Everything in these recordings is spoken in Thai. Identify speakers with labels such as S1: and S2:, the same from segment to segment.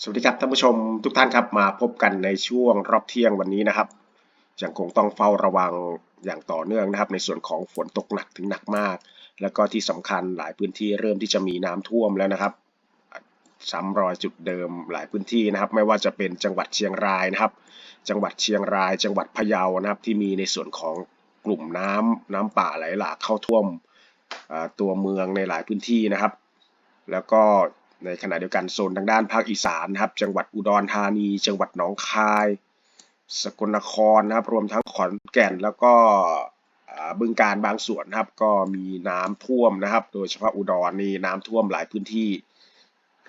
S1: สวัสดีครับท่านผู้ชมทุกท่านครับมาพบกันในช่วงรอบเที่ยงวันนี้นะครับยังคงต้องเฝ้าระวังอย่างต่อเนื่องนะครับ ในส่วนของฝนตกหนักถึงหนักมาก แล้วก็ที่สำคัญหลายพื้นที่เริ่มที่จะมีน้ำท่วมแล้วนะครับซ้ำรอยจุดเดิมหลายพื้นที่นะครับ ไม่ว่าจะเป็นจังหวัดเชียงรายนะครับ จังหวัดเชียงราย จังหวัดพะเยานะครับ ที่มีในส่วนของกลุ่มน้ำน้ำป่าไหลหลากเข้าท่วมตัวเมืองในหลายพื้นที่นะครับ แล้วก็ ในขณะเดียวกันโซนทางด้านภาคอีสานนะครับ จังหวัดอุดรธานี จังหวัดหนองคาย สกลนครนะครับ รวมทั้งขอนแก่นแล้วก็บึงการบางส่วนนะครับ ก็มีน้ำท่วมนะครับ โดยเฉพาะอุดรนี่น้ำท่วมหลายพื้นที่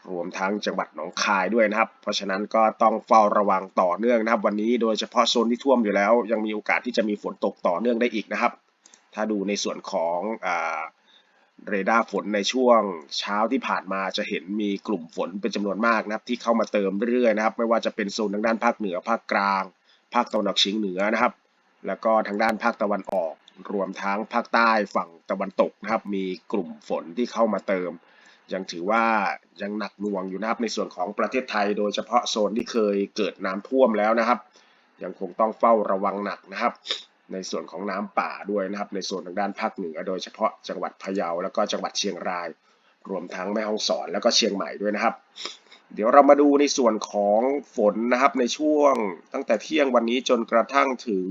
S1: รวมทั้งจังหวัดหนองคายด้วยนะครับ เพราะฉะนั้นก็ต้องเฝ้าระวังต่อเนื่องนะครับ วันนี้โดยเฉพาะโซนที่ท่วมอยู่แล้ว ยังมีโอกาสที่จะมีฝนตกต่อเนื่องได้อีกนะครับ ถ้าดูในส่วนของอ่า เรดาร์ฝนในช่วงเช้าที่ผ่านมาจะเห็นมีกลุ่มฝนเป็นจำนวนมากนะครับที่เข้ามาเติมเรื่อยๆนะครับ ไม่ว่าจะเป็นโซนทางด้านภาคเหนือภาคกลาง ภาคตะวันออกเฉียงเหนือนะครับ แล้วก็ทางด้านภาคตะวันออก รวมทั้งภาคใต้ฝั่งตะวันตกนะครับ มีกลุ่มฝนที่เข้ามาเติม ยังถือว่ายังหนักหน่วงอยู่นะครับในส่วนของประเทศไทย โดยเฉพาะโซนที่เคยเกิดน้ำท่วมแล้วนะครับ ยังคงต้องเฝ้าระวังหนักนะครับ ในส่วนของน้ำป่าด้วยนะครับ ในส่วนทางด้านภาคเหนือ โดยเฉพาะจังหวัดพะเยาแล้วก็จังหวัดเชียงราย รวมทั้งแม่ฮ่องสอนแล้วก็เชียงใหม่ด้วยนะครับ เดี๋ยวเรามาดูในส่วนของฝนนะครับในช่วงตั้งแต่เที่ยงวันนี้จนกระทั่งถึง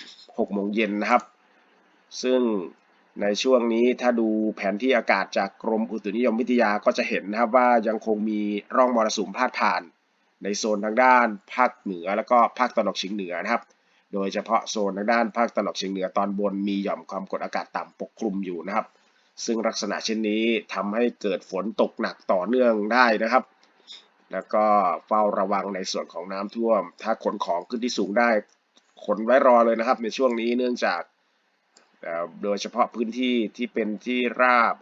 S1: 6โมงเย็นนะครับ ซึ่งในช่วงนี้ถ้าดูแผนที่อากาศจากกรมอุตุนิยมวิทยาก็จะเห็นนะครับว่ายังคงมีร่องมรสุมพาดผ่าน ในโซนทางด้านภาคเหนือแล้วก็ภาคตะวันออกเฉียงเหนือนะครับ โดยเฉพาะโซนทางด้านภาคตะวันออกเฉียงเหนือตอนบนมีหย่อมความกดอากาศต่ำปกคลุมอยู่นะครับ ซึ่งลักษณะเช่นนี้ทำให้เกิดฝนตกหนักต่อเนื่องได้นะครับ แล้วก็เฝ้าระวังในส่วนของน้ำท่วม ถ้าขนของขึ้นที่สูงได้ขนไว้รอเลยนะครับ ในช่วงนี้เนื่องจากโดยเฉพาะพื้นที่ที่เป็นที่ราบ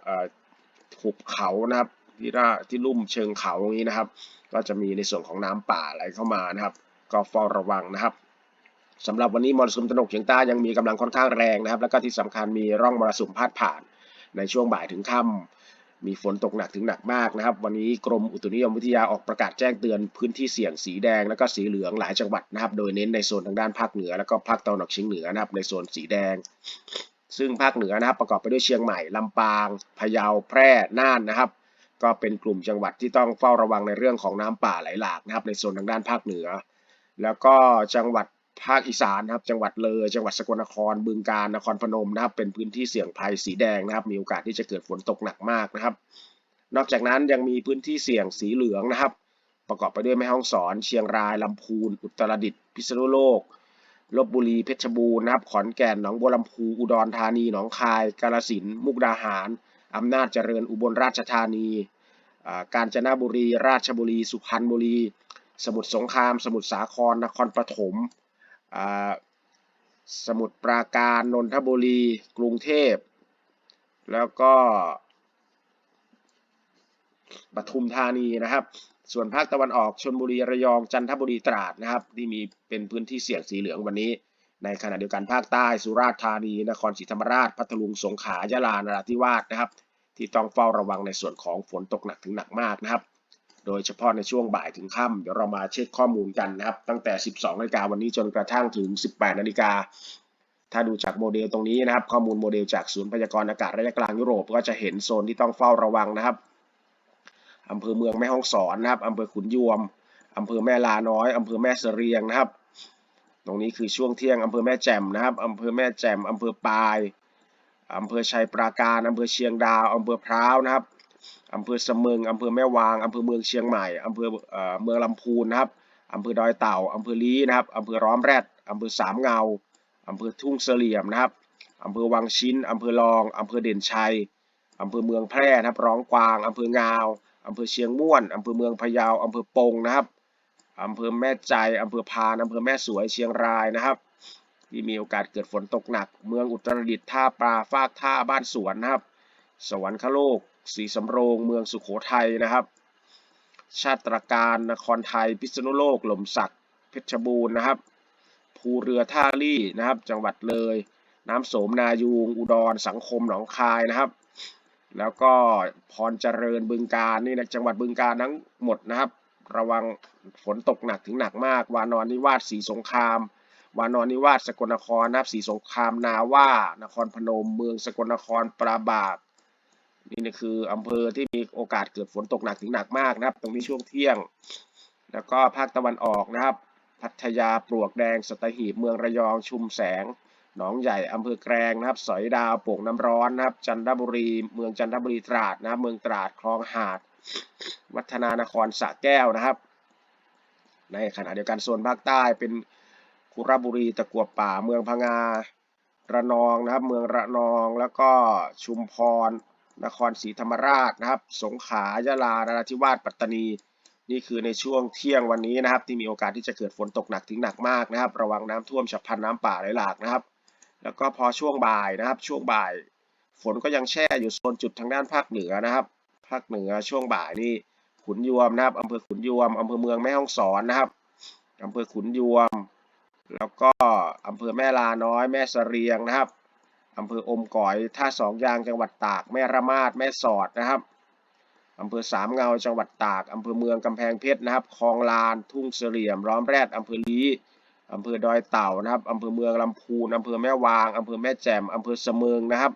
S1: หุบเขานะครับที่ราที่ลุ่มเชิงเขาตรงนี้นะครับ ก็จะมีในส่วนของน้ำป่าไหลเข้ามานะครับ ก็เฝ้าระวังนะครับ สำหรับวันนี้มรสุมตะวันกเฉียงใต้ยังมีกำลังค่อนข้างแรงนะครับ แล้วก็ที่สำคัญมีร่องมรสุมพาดผ่าน ในช่วงบ่ายถึงค่ำมีฝนตกหนักถึงหนักมากนะครับ วันนี้กรมอุตุนิยมวิทยาออกประกาศแจ้งเตือนพื้นที่เสี่ยงสีแดง แล้วก็สีเหลืองหลายจังหวัดนะครับ โดยเน้นในโซนทางด้านภาคเหนือ แล้วก็ภาคตะวันออกเฉียงเหนือนะครับในโซนสีแดง ซึ่งภาคเหนือนะครับประกอบไปด้วยเชียงใหม่ลำปางพะเยาแพร่น่านนะครับก็เป็นกลุ่มจังหวัดที่ต้องเฝ้าระวังในเรื่องของน้ำป่าไหลหลากนะครับในโซนทางด้านภาคเหนือ แล้วก็จังหวัด ภาคอีสานนะครับ จังหวัดเลย จังหวัดสกลนคร บึงกาฬ นครพนมนะครับ เป็นพื้นที่เสี่ยงภัยสีแดงนะครับ มีโอกาสที่จะเกิดฝนตกหนักมากนะครับ นอกจากนั้นยังมีพื้นที่เสี่ยงสีเหลืองนะครับ ประกอบไปด้วยแม่ฮ่องสอน เชียงราย ลำพูน อุตรดิตถ์ พิษณุโลก ลบบุรี เพชรบูรณ์นะครับ ขอนแก่น หนองบัวลำพู อุดรธานี หนองคาย กาฬสินธุ์ มุกดาหาร อำนาจเจริญ อุบลราชธานีอ่ากาญจนบุรี ราชบุรี สุพรรณบุรี สมุทรสงคราม สมุทรสาคร นครปฐม สมุทรปราการนนทบุรี กรุงเทพ แล้วก็ปทุมธานีนะครับ ส่วนภาคตะวันออกชลบุรีระยองจันทบุรีตราดนะครับ ที่มีเป็นพื้นที่เสี่ยงสีเหลืองวันนี้ ในขณะเดียวกันภาคใต้สุราษฎร์ธานี นครศรีธรรมราชพัทลุงสงขลายะลานราธิวาสนะครับ ที่ต้องเฝ้าระวังในส่วนของฝนตกหนักถึงหนักมากนะครับ โดยเฉพาะในช่วงบ่ายถึงค่ำเดี๋ยวเรามาเช็คข้อมูลกันนะครับ ตั้งแต่ 12นาฬิกาวันนี้จนกระทั่งถึง 18นาฬิกาถ้าดูจากโมเดลตรงนี้นะครับ ข้อมูลโมเดลจากศูนย์พยากรณ์อากาศระยะกลางยุโรปก็จะเห็นโซนที่ต้องเฝ้าระวังนะครับอำเภอเมืองแม่ฮ่องสอนนะครับอำเภอขุนยวมอำเภอแม่ลาน้อยอำเภอแม่เสรียงนะครับ ตรงนี้คือช่วงเที่ยงอำเภอแม่แจ่มนะครับอำเภอแม่แจ่มอำเภอปายอำเภอชัยปราการอำเภอเชียงดาวอำเภอพร้าวนะครับ อำเภอเสมิงอำเภอแม่วางอำเภอเมืองเชียงใหม่อำเภอเมืองลำพูนนะครับอำเภอดอยเต่าอำเภอลี้นะครับอำเภอร้อมแรดอำเภอสามเงาอำเภอทุ่งเสลี่ยมนะครับอำเภอวังชิ้นอำเภอรองอำเภอเด่นชัยอำเภอเมืองแพร่นะครับ ร้องกวางอำเภองาวอำเภอเชียงม่วนอำเภอเมืองพะเยาอำเภอปงนะครับอำเภอแม่ใจอำเภอพานอำเภอแม่สวยเชียงรายนะครับ ที่มีโอกาสเกิดฝนตกหนัก เมืองอุตรดิตถ์ท่าปลาฟากท่าบ้านสวนนะครับ สวรรคโลก ศรีสำโรงเมืองสุโขทัยนะครับ ชาติตรการนครไทยพิษณุโลกหล่มสักเพชรบูรณ์นะครับ ภูเรือท่าลี่นะครับ จังหวัดเลย น้ำโสมนายูงอุดรสังคมหนองคายนะครับ แล้วก็พรเจริญบึงการนี่นะจังหวัดบึงการทั้งหมดนะครับ ระวังฝนตกหนักถึงหนักมาก วานอนนิวาสสีสงครามวานอนนิวาสสกลนครนะครับสีสงครามนาว่านครพนม เมืองสกลนครปราบาก นี่นคืออำเภอที่มีโอกาสเกิดฝนตกหนักถึงหนักมากนะครับ ตรงนี้ช่วงเที่ยง แล้วก็ภาคตะวันออกนะครับ พัทยาปลวกแดงสตหีบเมืองระยองชุมแสงหนองใหญ่อำเภอแกลงนะครับ สอยดาวโป่งน้ำร้อนนะครับ จันทบุรี เมืองจันทบุรีตราดนะครับเมืองตราดคลองหาด วัฒนานครสระแก้วนะครับ ในขณะเดียวกันโซนภาคใต้เป็นคุระบุรีตะกัวป่า เมืองพังงาระนองนะครับ เมืองระนองแล้วก็ชุมพร นครศรีธรรมราชนะครับ สงขลายะลา นราธิวาส ปัตตานี นี่คือในช่วงเที่ยงวันนี้นะครับ ที่มีโอกาสที่จะเกิดฝนตกหนักถึงหนักมากนะครับ ระวังน้ำท่วมฉับพลันน้ำป่าไหลหลากนะครับ แล้วก็พอช่วงบ่ายนะครับ ช่วงบ่าย ฝนก็ยังแช่อยู่โซนจุดทางด้านภาคเหนือนะครับ ภาคเหนือช่วงบ่ายนี่ขุนยวมนะครับอำเภอขุนยวมอำเภอเมืองแม่ฮ่องสอนนะครับอำเภอขุนยวม แล้วก็อำเภอแม่ลาน้อยแม่เสรียงนะครับ อำเภออมก๋อย ท่าสองยางจังหวัดตาก แม่ระมาด แม่สอดนะครับอำเภอสามเงาจังหวัดตากอำเภอเมืองกำแพงเพชรนะครับ คลองลาน ทุ่งเสลี่ยม ร้อมแรดอำเภอลีอำเภอดอยเต่านะครับอำเภอเมืองลำพูนอำเภอแม่วางอำเภอแม่แจ่มอำเภอเสมิงนะครับ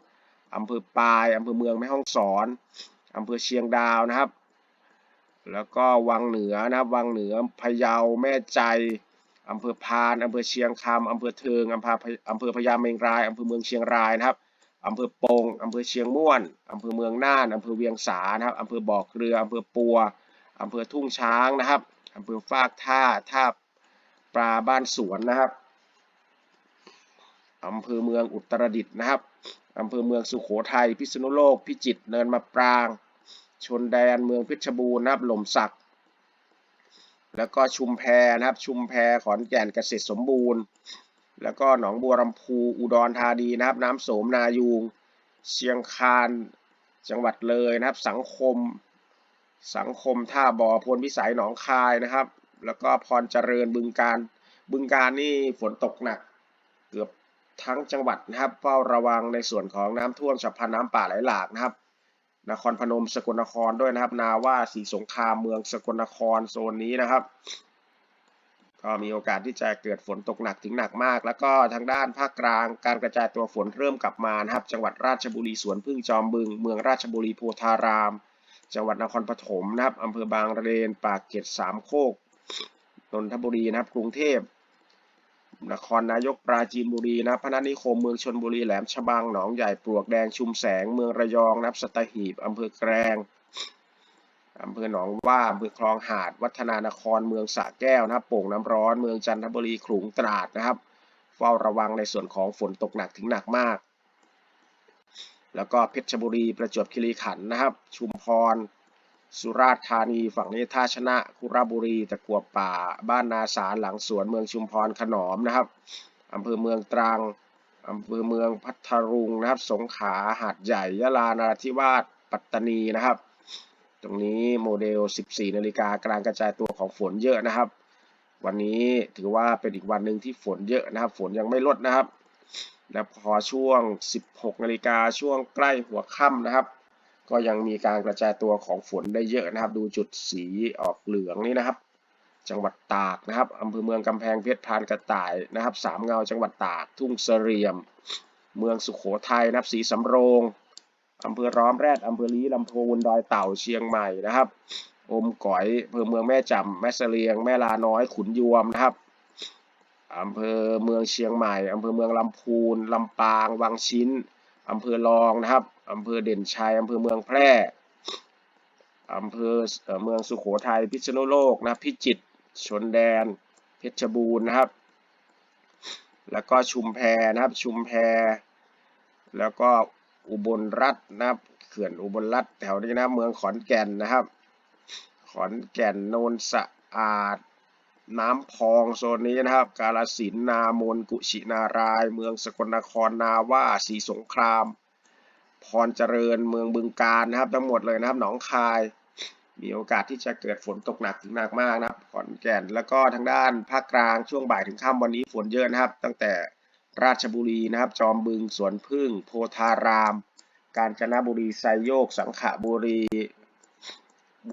S1: อำเภอปายอำเภอเมืองแม่ฮ่องสอนอำเภอเชียงดาวนะครับ แล้วก็วังเหนือนะครับวังเหนือพะเยาแม่ใจ อำเภอพานอำเภอเชียงคำอำเภอเทิงอำเภออำเภอพญาเมงรายอำเภอเมืองเชียงรายนะครับอำเภอปงอำเภอเชียงม่วนอำเภอเมืองน่านอำเภอเวียงสานะครับอำเภอบ่อเกลืออำเภอปัวอำเภอทุ่งช้างนะครับอำเภอฟากท่าท่าปลาบ้านสวนนะครับอำเภอเมืองอุตรดิตถ์นะครับอำเภอเมืองสุโขทัยพิษณุโลก พิจิตรเนินมะปราง ชนแดนเมืองเพชรบูรณ์นะครับหล่มสัก แล้วก็ชุมแพนะครับ ชุมแพขอนแก่นเกษตรสมบูรณ์ แล้วก็หนองบัวลำพูอุดรธานีนะครับ น้ำโสมนายูงเชียงคานจังหวัดเลยนะครับ สังคม สังคมท่าบ่อพลพิสัยหนองคายนะครับ แล้วก็พรเจริญบึงการบึงการนี่ฝนตกหนัก เกือบทั้งจังหวัดนะครับเฝ้าระวังในส่วนของน้ำท่วมฉับพลันน้ำป่าไหลหลากนะครับ นครพนมสกลนครด้วยนะครับ นาว่าสีสงครามเมืองสกลนครโซนนี้นะครับ ก็มีโอกาสที่จะเกิดฝนตกหนักถึงหนักมาก แล้วก็ทางด้านภาคกลางการกระจายตัวฝนเริ่มกลับมานะครับ จังหวัดราชบุรีสวนพึ่งจอมบึง เมืองราชบุรีโพธาราม จังหวัดนครปฐมนะครับอำเภอบางเลนปากเกร็ดสามโคกนนทบุรีนะครับ กรุงเทพ นครนายกปราจีนบุรีนะพนัสนิคมเมืองชนบุรีแหลมฉบังหนองใหญ่ปลวกแดงชุมแสง เมืองระยองนับสตหีบอำเภอแกลงอำเภอหนองว่าอำเภอคลองหาด วัฒนานครเมืองสระแก้วนะครับโป่งน้ำร้อนเมืองจันทบุรีขลุงตราดนะครับ เฝ้าระวังในส่วนของฝนตกหนักถึงหนักมาก แล้วก็เพชรบุรีประจวบคีรีขันธ์นะครับ ชุมพร สุราษฎร์ธานีฝั่งนี้ท่าชนะคุระบุรีตะกัวป่า บ้านนาสารหลังสวนเมืองชุมพรขนอมนะครับอำเภอเมืองตรังอำเภอเมืองพัทลุงนะครับ สงขลาหาดใหญ่ยะลานราธิวาสปัตตานีนะครับ ตรงนี้โมเดล 14 นาฬิกากลางกระจายตัวของฝนเยอะนะครับ วันนี้ถือว่าเป็นอีกวันหนึ่งที่ฝนเยอะนะครับ ฝนยังไม่ลดนะครับ และพอช่วง 16 นาฬิกาช่วงใกล้หัวค่ำนะครับ ก็ยังมีการกระจายตัวของฝนได้เยอะนะครับ ดูจุดสีออกเหลืองนี่นะครับ จังหวัดตากนะครับอำเภอเมืองกำแพงเพชรพานกระต่ายนะครับสามเงาจังหวัดตากทุ่งเสรียม เมืองสุขโขทัยนะครับสีสำโรงอำเภอร้อมแรดอำเภอลี้ลำพูนดอยเต่าเชียงใหม่นะครับ อมก๋อยอำเภอเมืองแม่จำแม่เสลียง แม่ลาน้อยขุนยวมนะครับอำเภอเมืองเชียงใหม่อำเภอเมืองลำพูนลำปาง วังชิ้น อำเภอรองนะครับอำเภอเด่นชัยอำเภอเมืองแพร่อำเภอเมืองสุโขทัยพิษณุโลกนะพิจิตรชนแดน เพชรบูรณ์นะครับ แล้วก็ชุมแพนะครับชุมแพ แล้วก็อุบลรัฐนะครับเขื่อนอุบลรัฐแถวนี้นะเมืองขอนแก่นนะครับ ขอนแก่นโนนสะอาด น้ำพองโซนนี้นะครับ กาลสินนามนกุชินาราย เมืองสกลนครนาว่าสีสงคราม พรเจริญเมืองบึงการนะครับ ทั้งหมดเลยนะครับหนองคาย มีโอกาสที่จะเกิดฝนตกหนักถึงหนักมากนะครับขอนแก่นแล้วก็ทางด้านภาคกลางช่วงบ่ายถึงค่ำวันนี้ฝนเยอะนะครับ ตั้งแต่ราชบุรีนะครับ จอมบึงสวนพึ่ง โพธาราม กาญจนบุรีไซโยก สังขบุรี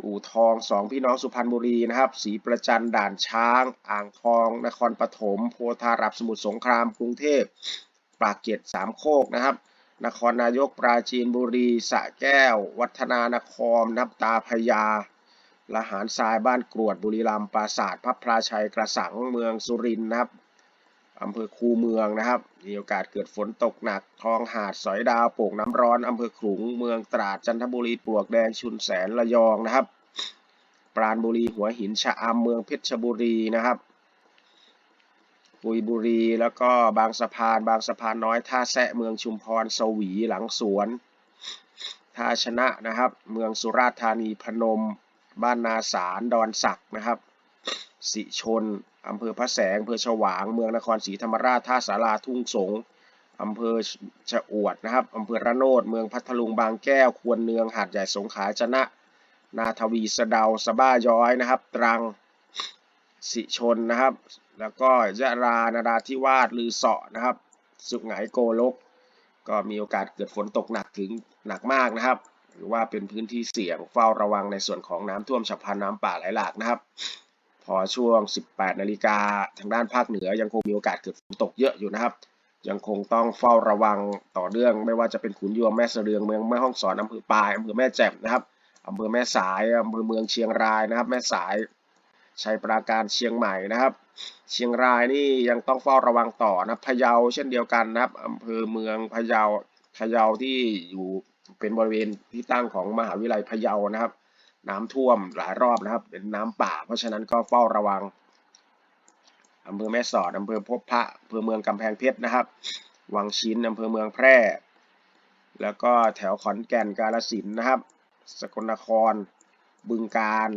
S1: อู่ทองสองพี่น้องสุพรรณบุรีนะครับศรีประจันด่านช้าง อ่างทอง นครปฐมโพธารับสมุทรสงครามกรุงเทพปากเกร็ดสามโคกนะครับ นครนายกปราจีนบุรีสระแก้ว วัฒนานครน้ำตาพญาละหารทรายบ้านกรวดบุรีรัมย์ปราสาทพับพราชัยกระสังเมืองสุรินทร์นะครับ อำเภอคูเมืองนะครับ มีโอกาสเกิดฝนตกหนักทองหาดสอยดาวโป่งน้ำร้อนอำเภอขลุงเมืองตราดจันทบุรีปลวกแดงชุนแสนระยองนะครับ ปราณบุรีหัวหินชะอำเมืองเพชรบุรีนะครับปุยบุรีแล้วก็บางสะพานบางสะพานน้อยท่าแซะเมืองชุมพรสวีหลังสวนท่าชนะนะครับ เมืองสุราษฎร์ธานีพนม บ้านนาสารดอนสักนะครับ สิชน อำเภอพระแสงอำเภอฉวาง เมืองนครศรีธรรมราช ท่าสาราทุ่งสง อำเภอชะอวดนะครับ อำเภอระโนด เมืองพัทลุง บางแก้ว ควรเนือง หาดใหญ่สงขลาจะนะ นาทวีสะเดาสะบ้าย้อยนะครับ ตรัง สิชนนะครับ แล้วก็ยะรา นาราธิวาสลือเสาะนะครับ สุขไหงโกลก ก็มีโอกาสเกิดฝนตกหนักถึงหนักมากนะครับ หรือว่าเป็นพื้นที่เสี่ยงเฝ้าระวังในส่วนของน้ำท่วมฉับพลันน้ำป่าไหลหลากนะครับ พอช่วง 18 นาฬิกาทางด้านภาคเหนือยังคงมีโอกาสเกิดฝนตกเยอะอยู่นะครับ ยังคงต้องเฝ้าระวังต่อเนื่องไม่ว่าจะเป็นขุนยวมแม่เสรียงเมืองแม่ฮ่องสอนอำเภอปายอำเภอแม่แจ่มนะครับอำเภอแม่สายอำเภอเมืองเชียงรายนะครับ แม่สายชัยปราการเชียงใหม่นะครับ เชียงรายนี่ยังต้องเฝ้าระวังต่อนะพะเยาเช่นเดียวกันนะครับอำเภอเมืองพะเยาพะเยาที่อยู่เป็นบริเวณที่ตั้งของมหาวิทยาลัยพะเยานะครับ น้ำท่วมหลายรอบนะครับ เป็นน้ำป่า เพราะฉะนั้นก็เฝ้าระวังอำเภอแม่สอดอำเภอพบพระอำเภอเมืองกำแพงเพชรนะครับ วังชิ้นอำเภอเมืองแพร่ แล้วก็แถวขอนแก่นกาฬสินนะครับ สกลนคร บึงกาฬ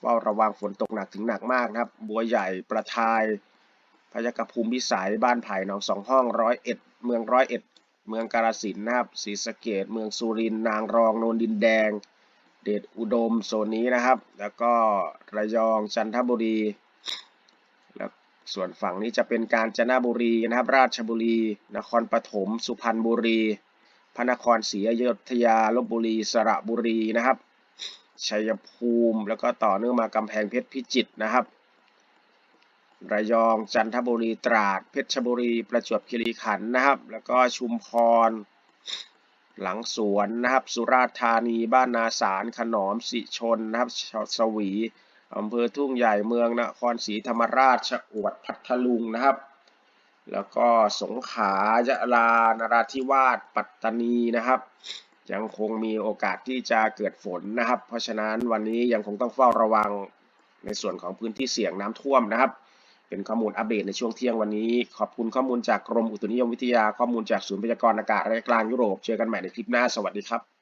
S1: เฝ้าระวังฝนตกหนักถึงหนักมากนะครับ บัวใหญ่ประทายพยกภูมิพิสัยบ้านไผ่หนองสองห้องร้อยเอ็ดเมืองร้อยเอ็ดเมืองกาฬสินนะครับศรีสะเกดเมืองสุรินทร์นางรองโนนดินแดง เดชอุดมโซนนี้นะครับ แล้วก็ระยองจันทบุรี แล้วส่วนฝั่งนี้จะเป็นกาญจนบุรีนะครับ ราชบุรี นครปฐมสุพรรณบุรี พระนครศรีอยุธยาลบบุรีสระบุรีนะครับชัยภูมิแล้วก็ต่อเนื่องมากำแพงเพชรพิจิตรนะครับ ระยองจันทบุรีตราดเพชรบุรี ประจวบคีรีขันธ์นะครับ แล้วก็ชุมพร หลังสวนนะครับ สุราษฎร์ธานี บ้านนาสาร ขนอม สิชนนะครับชสวีอำเภอทุ่งใหญ่เมืองนครศรีธรรมราช ชะอวดพัทลุงนะครับ แล้วก็สงขลายะลานราธิวาส ปัตตานีนะครับ ยังคงมีโอกาสที่จะเกิดฝนนะครับ เพราะฉะนั้นวันนี้ยังคงต้องเฝ้าระวังในส่วนของพื้นที่เสี่ยงน้ำท่วมนะครับ เป็นข้อมูลอัปเดตในช่วงเที่ยงวันนี้ ขอบคุณข้อมูลจากกรมอุตุนิยมวิทยาข้อมูลจากศูนย์พยากรณ์อากาศระยะกลางยุโรป เจอกันใหม่ในคลิปหน้า สวัสดีครับ